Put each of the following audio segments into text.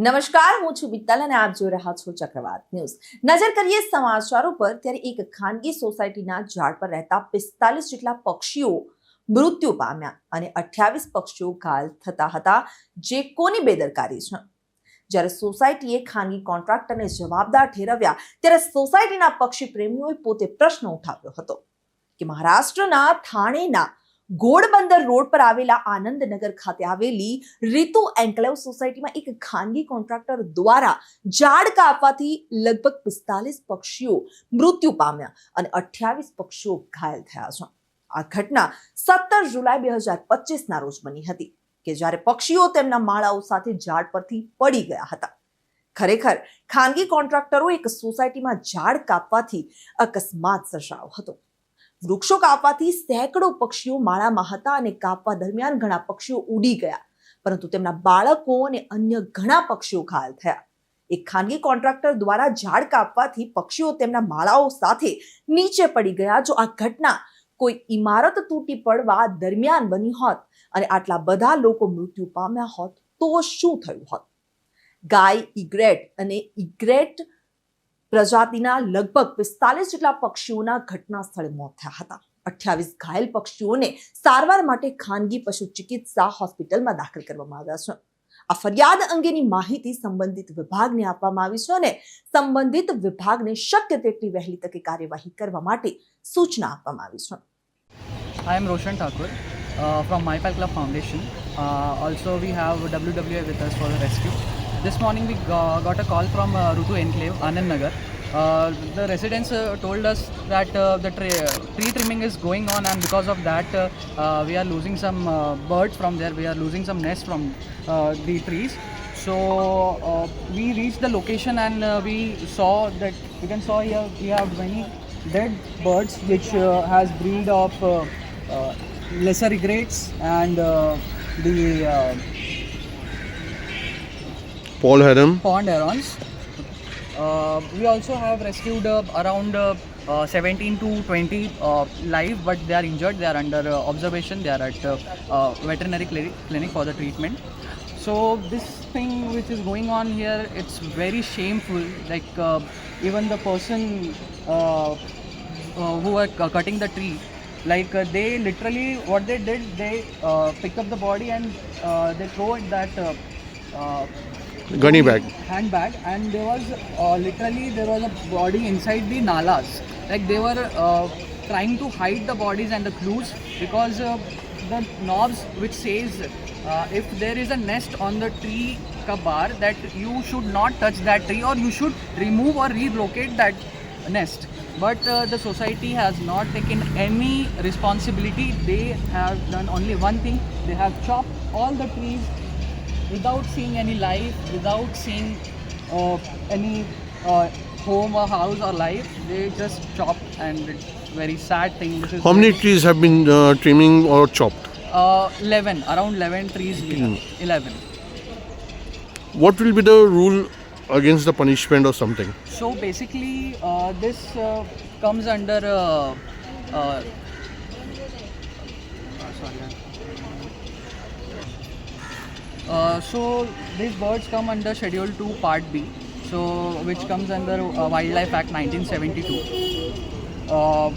નમસ્કાર, હું છું મિત્તલ અને આપ જોઈ રહ્યા છો ચક્રવાત ન્યૂઝ. નજર કરીએ સમાચારો પર, ત્યારે એક ખાનગી સોસાયટીના ઝાડ પર રહેતા પિસ્તાલીસ જેટલા પક્ષીઓ મૃત્યુ પામ્યા અને અઠ્યાવીસ પક્ષીઓ ઘાયલ થતા હતા, જે કોની બેદરકારી છે? જ્યારે સોસાયટીએ ખાનગી કોન્ટ્રાક્ટરને જવાબદાર ઠેરવ્યા, ત્યારે સોસાયટીના પક્ષી પ્રેમીઓએ પોતે પ્રશ્ન ઉઠાવ્યો હતો કે મહારાષ્ટ્રના થાણેના ઘોડબંદર રોડ પર આવેલા આનંદનગર ખાતે આવેલી રીતુ એન્કલેવ સોસાયટીમાં એક ખાનગી કોન્ટ્રાક્ટર દ્વારા ઝાડ કાપવાથી લગભગ પિસ્તાલીસ પક્ષીઓ મૃત્યુ પામ્યા અને અઠ્યાવીસ પક્ષીઓ ઘાયલ થયા છે. આ ઘટના સત્તર જુલાઈ બે હજાર પચીસના રોજ બની હતી કે જ્યારે પક્ષીઓ તેમના માળાઓ સાથે ઝાડ પરથી પડી ગયા હતા. ખરેખર, ખાનગી કોન્ટ્રાક્ટરો એક સોસાયટીમાં ઝાડ કાપવાથી અકસ્માત સર્જાયો હતો. વૃક્ષો કાપવાથી સેંકડો પક્ષીઓ માળામાં હતા અને કાપવા દરમિયાન ઘણા પક્ષીઓ ઉડી ગયા. પરંતુ તેમના બાળકો અને અન્ય ઘણા પક્ષીઓ ઘાયલ થયા. એક ખાનગી કોન્ટ્રાક્ટર દ્વારા ઝાડ કાપવાથી પક્ષીઓ તેમના માળાઓ સાથે નીચે પડી ગયા જો આ ઘટના કોઈ ઇમારત તૂટી પડવા દરમિયાન બની હોત અને આટલા બધા લોકો મૃત્યુ પામ્યા હોત તો શું થયું હોત? ગાય ઇગ્રેટ અને ઇગ્રેટ પ્રજાતિના લગભગ પિસ્તાલીસ જેટલા પક્ષીઓના ઘટના સ્થળે મોત થયા હતા. અઠ્યાવીસ ઘાયલ પક્ષીઓને સારવાર માટે ખાનગી પશુ ચિકિત્સા હોસ્પિટલમાં દાખલ કરવામાં આવ્યા છે. આ ફરિયાદ અંગેની માહિતી સંબંધિત વિભાગને આપવામાં આવી છે અને સંબંધિત વિભાગને શક્ય તેટલી વહેલી તકે કાર્યવાહી કરવા માટે સૂચના આપવામાં આવી છે. I am Roshan Thakor from from club foundation also we we have WWA with us for the. This morning, we got a call from uh, Rutu Enclave, Anand Nagar. Uh, the residents uh, told us that uh, the tre- tree trimming is going on, and because of that, uh, uh, we are losing some uh, birds from there. We are losing some nests from uh, the trees. So uh, we reached the location and uh, we saw that you can saw here we have many dead birds which uh, has breed of uh, uh, lesser egrets and uh, the uh, Paul Haram. pond herons. Uh, we also have rescued uh, around uh, uh, 17 to 20 uh, live, but they are injured. They are under uh, observation. They are at uh, uh, veterinary clinic, clinic for the treatment. So this thing which is going on here, it's very shameful. Like uh, even the person uh, uh, who are cu- cutting the tree, like uh, they literally what they did, they uh, pick up the body and uh, they throw it that. Uh, uh, Gunny bag. handbag. And there was uh, literally there was a body inside the nalas. Like they were uh, trying to hide the bodies and the clues because uh, the knobs which says uh, if there is a nest on the tree kabar that you should not touch that tree or you should remove or relocate that nest. But uh, the society has not taken any responsibility. They have done only one thing. They have chopped all the trees without seeing any life, without seeing uh, any uh, home or house or life, they just chopped and it's very sad thing. This is How many trees have been uh, trimming or chopped? Uh, 11, around 11 trees we have. 11. What will be the rule against the punishment or something? So basically, uh, this uh, comes under. Uh, uh, Uh, so these birds come under Schedule 2 Part B, so which comes under uh, Wildlife Act 1972. Uh,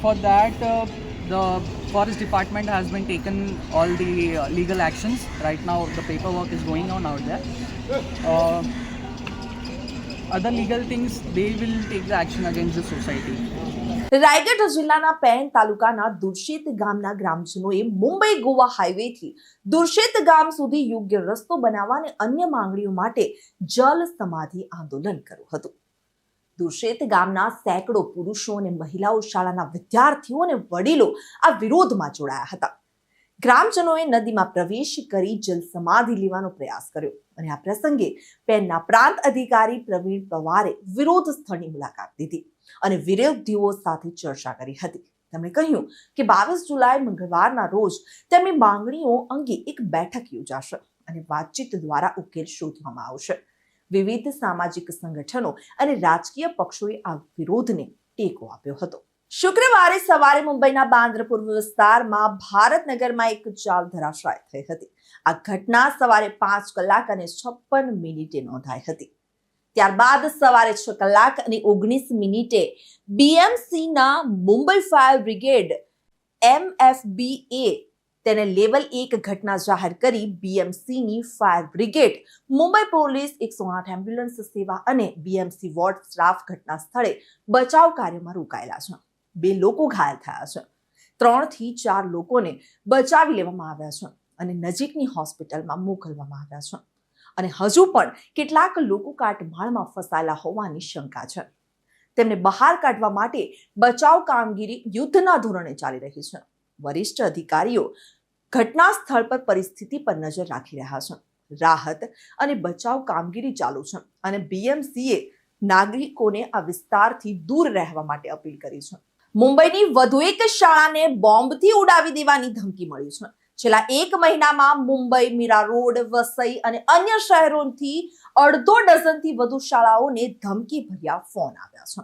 for that, uh, the Forest Department has been taken all the uh, legal actions. Right now, the paperwork is going on out there. Uh, other legal things, they will take the action against the society. Raigad જિલ્લાના પેન તાલુકાના દુર્શેત ગામના ગ્રામજનોએ મુંબઈ ગોવા હાઈવેથી દુર્શેત ગામ સુધી યોગ્ય રસ્તો બનાવવા અને અન્ય માંગણીઓ માટે જલ સમાધિ આંદોલન કર્યું હતું. દુર્શેત ગામના સેંકડો પુરુષો અને મહિલાઓ શાળાના વિદ્યાર્થીઓ અને વડીલો આ વિરોધમાં જોડાયા હતા. ગ્રામજનોએ નદીમાં પ્રવેશ કરી જલ સમાધિ લેવાનો પ્રયાસ કર્યો. અને આ પ્રસંગે પેનના પ્રાંત અધિકારી પ્રવીણ પવારે વિરોધ સ્થળની મુલાકાત લીધી અને વિરોધીઓ સાથે ચર્ચા કરી હતી. તેમણે કહ્યું કે બાવીસ જુલાઈ મંગળવારના રોજ તેમની માંગણીઓ અંગે એક બેઠક યોજાશે અને વાતચીત દ્વારા ઉકેલ શોધવામાં આવશે. વિવિધ સામાજિક સંગઠનો અને રાજકીય પક્ષોએ આ વિરોધને ટેકો આપ્યો હતો. શુક્રવારે સવારે મુંબઈના બાંદ્રપુર વિસ્તારમાં ભારતનગરમાં એક ચાલ ધરાશાય થઈ હતી. આ ઘટના સવારે પાંચ કલાક અને છપ્પન મિનિટે નોંધાઈ હતી. ત્યારબાદ સવારે છ કલાક અને ઓગણીસ મિનિટે બીએમસીના મુંબઈ ફાયર બ્રિગેડ એમએફબીએ તેને લેવલ એક ઘટના જાહેર કરી બીએમસીની ફાયર બ્રિગેડ, મુંબઈ પોલીસ એકસો આઠ એમ્બ્યુલન્સ સેવા અને બીએમસી વોર્ડ સ્ટાફ ઘટના સ્થળે બચાવ કાર્યમાં રોકાયેલા છે. બે લોકો ઘાયલ થયા છે. ત્રણથી ચાર લોકોને બચાવી લેવામાં આવ્યા છે અને નજીકની હોસ્પિટલમાં મોકલવામાં આવ્યા છે. અને હજુ પણ કેટલાક લોકો કાટમાળમાં ફસાયેલા હોવાની શંકા છે. તેમને બહાર કાઢવા માટે બચાવ કામગીરી યુદ્ધના ધોરણે ચાલી રહી છે. વરિષ્ઠ અધિકારીઓ ઘટના સ્થળ પર પરિસ્થિતિ પર નજર રાખી રહ્યા છે. રાહત અને બચાવ કામગીરી ચાલુ છે અને બીએમસીએ નાગરિકોને આ વિસ્તારથી દૂર રહેવા માટે અપીલ કરી છે. મુંબઈની વધુ એક શાળાને બોમ્બથી ઉડાવી દેવાની ધમકી મળી છે. છેલ્લા એક મહિનામાં મુંબઈ, મીરા રોડ, વસઈ અને અન્ય શહેરોથી અડધો ડઝનથી વધુ શાળાઓને ધમકી ભર્યા ફોન આવ્યા છે.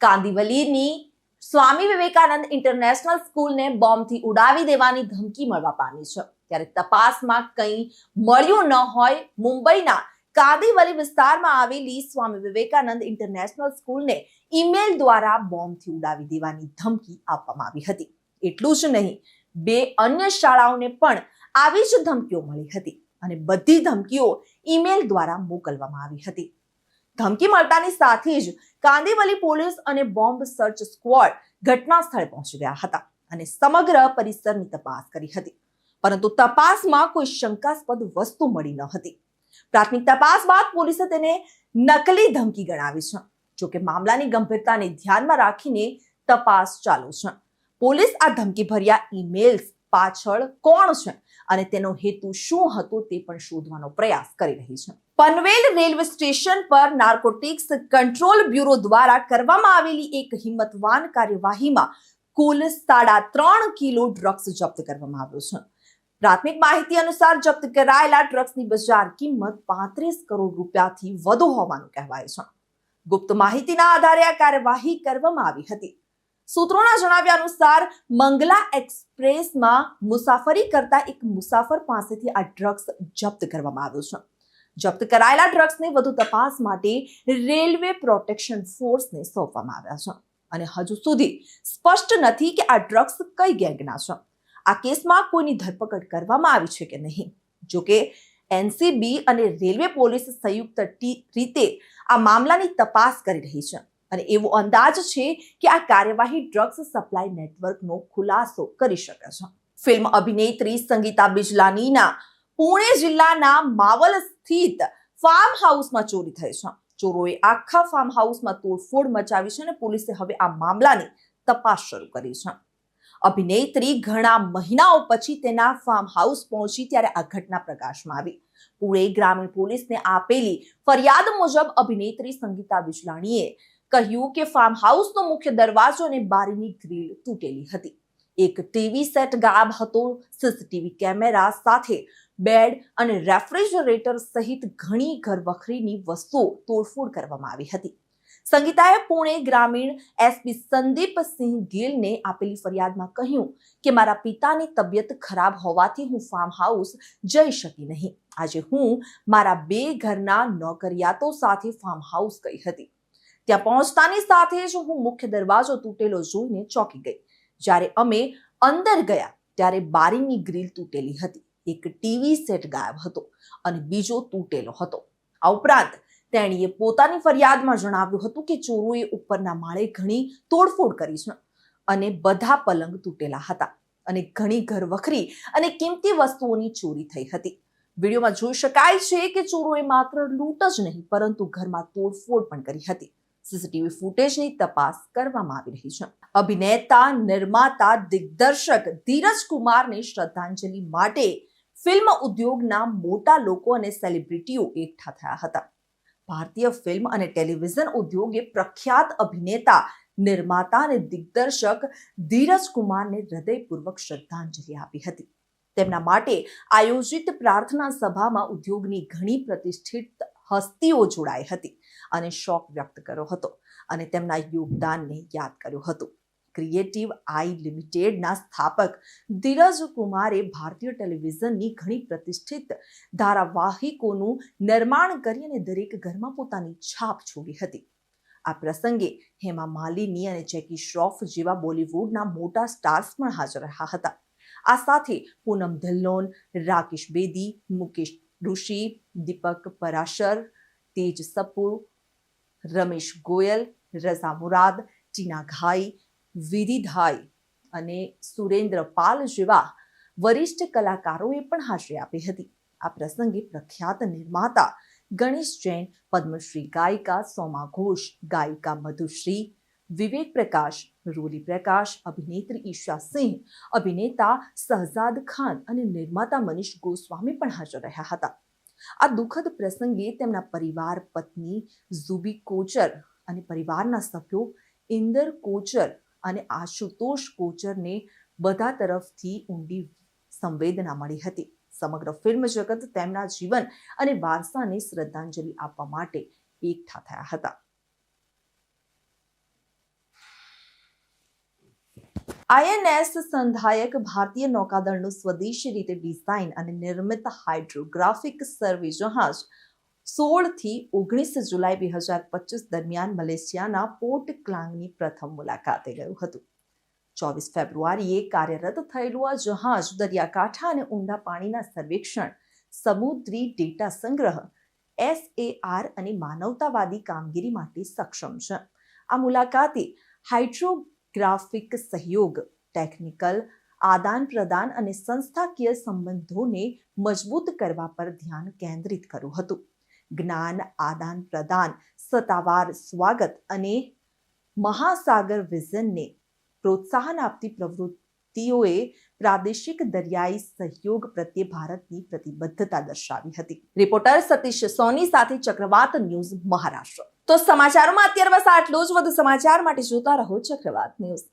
કાંદિવલીની સ્વામી વિવેકાનંદ ઇન્ટરનેશનલ સ્કૂલને બોમ્બથી ઉડાવી દેવાની ધમકી મળવા પામી છે. ત્યારે તપાસમાં કંઈ મળ્યું ન હોય મુંબઈના કાંદિવલી વિસ્તારમાં આવેલી સ્વામી વિવેકાનંદ ઇન્ટરનેશનલ સ્કૂલને ઈમેલ દ્વારા બોમ્બથી ઉડાવી દેવાની ધમકી આપવામાં આવી હતી. એટલું જ નહીં, બે અન્ય શાળાઓને પણ આવી જ ધમકીઓ મળી હતી અને બધી ધમકીઓ ઈમેલ દ્વારા મોકલવામાં આવી હતી. ધમકી મળતાની સાથે જ કાંદીવલી પોલીસ અને બોમ્બ સર્ચ સ્ક્વોડ ઘટના સ્થળે પહોંચી ગયા હતા અને સમગ્ર પરિસરની તપાસ કરી હતી. પરંતુ તપાસમાં કોઈ શંકાસ્પદ વસ્તુ મળી ન હતી. પ્રાથમિક તપાસ બાદ પોલીસે તેને નકલી ધમકી ગણાવી છે. જોકે મામલાની ગંભીરતાને ધ્યાનમાં રાખીને તપાસ ચાલુ છે. પોલીસ આ ધમકી ભર્યા ઈમેલ્સ પાછળ કોણ છે અને તેનો હેતુ શું હતો તે પણ શોધવાનો પ્રયાસ કરી રહી છે. પનવેલ રેલવે સ્ટેશન પર નાર્કોટિક્સ કંટ્રોલ બ્યુરો દ્વારા કરવામાં આવેલી એક હિંમતવાન કાર્યવાહીમાં કુલ સાડા ત્રણ કિલો ડ્રગ્સ જપ્ત કરવામાં આવ્યો છે. પ્રાથમિક માહિતી અનુસાર જપ્ત કરાયેલા ડ્રગ્સની બજાર કિંમત પાંત્રીસ કરોડ રૂપિયાથી વધુ હોવાનું કહેવાય છે. ગુપ્ત માહિતીના આધારે આ કાર્યવાહી કરવામાં આવી હતી. સૂત્રોના જણાવ્યા અનુસાર, મંગલા એક્સપ્રેસમાં મુસાફરી કરતા એક મુસાફર પાસેથી આ ડ્રગ્સ જપ્ત કરવામાં આવ્યો છે. જપ્ત કરાયેલા ડ્રગ્સને વધુ તપાસ માટે રેલવે પ્રોટેક્શન ફોર્સને સોંપવામાં આવ્યા છે. અને હજુ સુધી સ્પષ્ટ નથી કે આ ડ્રગ્સ કઈ ગેંગના છે. આ કેસમાં કોઈની ધરપકડ કરવામાં આવી છે કે નહીં? જોકે એનસીબી અને રેલવે પોલીસ સંયુક્ત રીતે આ મામલાની તપાસ કરી રહી છે અને એવો અંદાજ છે કે આ કાર્યવાહી ડ્રગ્સ સપ્લાય નેટવર્કનો ખુલાસો કરી શકે છે. ફિલ્મ અભિનેત્રી સંગીતા બિજલાનીના પુણે જિલ્લાના માવલ સ્થિત ફાર્મ હાઉસમાં ચોરી થઈ છે. ચોરોએ આખા ફાર્મ હાઉસમાં તોડફોડ મચાવી છે અને પોલીસે હવે આ મામલાની તપાસ શરૂ કરી છે. અભિનેત્રી ઘણા મહિનાઓ પછી તેના ફાર્મ હાઉસ પહોંચી ત્યારે આ ઘટના પ્રકાશમાં આવી. પુણે ગ્રામીણ પોલીસને આપેલી ફરિયાદ મુજબ અભિનેત્રી સંગીતા વિજલાણીએ કહ્યું કે ફાર્મ હાઉસનો મુખ્ય દરવાજો અને બારીની ગ્રીલ તૂટેલી હતી. એક ટીવી સેટ ગાયબ હતો. સીસીટીવી કેમેરા સાથે બેડ અને રેફ્રિજરેટર સહિત ઘણી ઘરવખરીની વસ્તુઓ તોડફોડ કરવામાં આવી હતી. સંગીતાએ પુણે ગ્રામીણ એસપી સંદીપસિંહ ગિલને આપેલી ફરિયાદમાં કહ્યું કે, મારા પિતાની તબિયત ખરાબ હોવાથી હું ફાર્મ હાઉસ જઈ શકી નહીં. આજે હું મારા બે ઘરના નોકરિયાતો સાથે ફાર્મ હાઉસ ગઈ હતી. ત્યાં પહોંચતાની સાથે જ હું મુખ્ય દરવાજો તૂટેલો જોઈને ચોંકી ગઈ. જ્યારે અમે અંદર ગયા, ત્યારે બારીની ગ્રીલ તૂટેલી હતી. એક ટીવી સેટ ગાયબ હતો અને બીજો તૂટેલો હતો. આ ઉપરાંત તેણીએ પોતાની ફરિયાદમાં જણાવ્યું હતું કે ચોરોએ ઉપરના માળે ઘણી તોડફોડ કરી છે અને બધા પલંગ તૂટેલા હતા અને ઘણી ઘરવખરી અને કિંમતી વસ્તુઓની ચોરી થઈ હતી. વિડીયોમાં જોઈ શકાય છે કે ચોરોએ માત્ર લૂંટ જ નહીં, પરંતુ ઘરમાં તોડફોડ પણ કરી હતી. સીસીટીવી ફૂટેજની તપાસ કરવામાં આવી રહી છે. અભિનેતા, નિર્માતા, દિગ્દર્શક ધીરજ કુમારને શ્રદ્ધાંજલિ માટે ફિલ્મ ઉદ્યોગના મોટા લોકો અને સેલિબ્રિટીઓ એકઠા થયા હતા. ભારતીય ફિલ્મ અને ટેલિવિઝન ઉદ્યોગે પ્રખ્યાત અભિનેતા, નિર્માતા અને દિગ્દર્શક ધીરજ કુમારને હૃદયપૂર્વક શ્રદ્ધાંજલિ આપી હતી. તેમના માટે આયોજિત પ્રાર્થના સભામાં ઉદ્યોગની ઘણી પ્રતિષ્ઠિત હસ્તીઓ જોડાઈ હતી અને શોક વ્યક્ત કર્યો હતો અને તેમના યોગદાનને યાદ કર્યું હતું. ક્રિએટિવ આઈ લિમિટેડના સ્થાપક ધીરજ કુમારે ભારતીય ટેલિવિઝનની ઘણી પ્રતિષ્ઠિત ધારાવાહિકોનું નિર્માણ કરી અને દરેક ઘરમાં પોતાની છાપ છોડી હતી. આ પ્રસંગે હેમા માલિની અને જેકી શ્રોફ જેવા બોલિવૂડના મોટા સ્ટાર્સ પણ હાજર રહ્યા હતા. આ સાથે પૂનમ ધલ્લોન, રાકેશ બેદી, મુકેશ ઋષિ, દીપક પરાશર, તેજ સપુર રમેશ ગોયલ, રઝા મુરાદ, ટીના ઘાઈ વિધિ ધાઈ અને સુરેન્દ્ર પાલ જેવા વરિષ્ઠ કલાકારોએ પણ હાજરી આપી હતી. આ પ્રસંગે પ્રખ્યાત નિર્માતા ગણેશ જૈન, પદ્મશ્રી ગાયિકા સોમા ઘોષ, ગાયિકા મધુશ્રી, વિવેક પ્રકાશ, રોલી પ્રકાશ, અભિનેત્રી ઈશા સિંહ, અભિનેતા શહઝાદ ખાન અને નિર્માતા મનીષ ગોસ્વામી પણ હાજર રહ્યા હતા. આ દુઃખદ પ્રસંગે તેમના પરિવાર, પત્ની, ઝુબી કોચર અને પરિવારના સભ્યો ઇન્દર કોચર અને આશુતોષ કોચરને બધા તરફથી ઊંડી સંવેદના મળી હતી. સમગ્ર ફિલ્મ જગત તેમના જીવન અને વારસાને શ્રદ્ધાંજલિ આપવા માટે એકઠા થયા હતા. આઈએનએસ સંધાયક ભારતીય નૌકાદળનું સ્વદેશી રીતે ડિઝાઇન અને નિર્મિત હાઇડ્રોગ્રાફિક સર્વે જહાજ સોળથી ઓગણીસ જુલાઈ બે હજાર પચીસ દરમિયાન મલેશિયાના પોર્ટ ક્લાંગની પ્રથમ મુલાકાતે ગયું હતું. ચોવીસ ફેબ્રુઆરીએ કાર્યરત થયેલું આ જહાજ દરિયાકાંઠા અને ઊંડા પાણીના સર્વેક્ષણ, સમુદ્રી ડેટા સંગ્રહ, એસએઆર અને માનવતાવાદી કામગીરી માટે સક્ષમ છે. આ મુલાકાતે હાઇડ્રોગ્રાફિક સહયોગ, ટેકનિકલ આદાન પ્રદાન અને સંસ્થાકીય સંબંધોને મજબૂત કરવા પર ધ્યાન કેન્દ્રિત કર્યું હતું. જ્ઞાન, આદાન પ્રદાન, સત્તાવાર સ્વાગત અને મહાસાગર વિઝનને પ્રોત્સાહન આપતી પ્રવૃત્તિઓએ પ્રાદેશિક દરિયાઈ સહયોગ પ્રત્યે ભારતની પ્રતિબદ્ધતા દર્શાવી હતી. રિપોર્ટર સતીશ સોની સાથે ચક્રવાત ન્યૂઝ મહારાષ્ટ્ર. તો સમાચારોમાં અત્યારે બસ આટલો જ. વધુ સમાચાર માટે જોતા રહો ચક્રવાત ન્યૂઝ.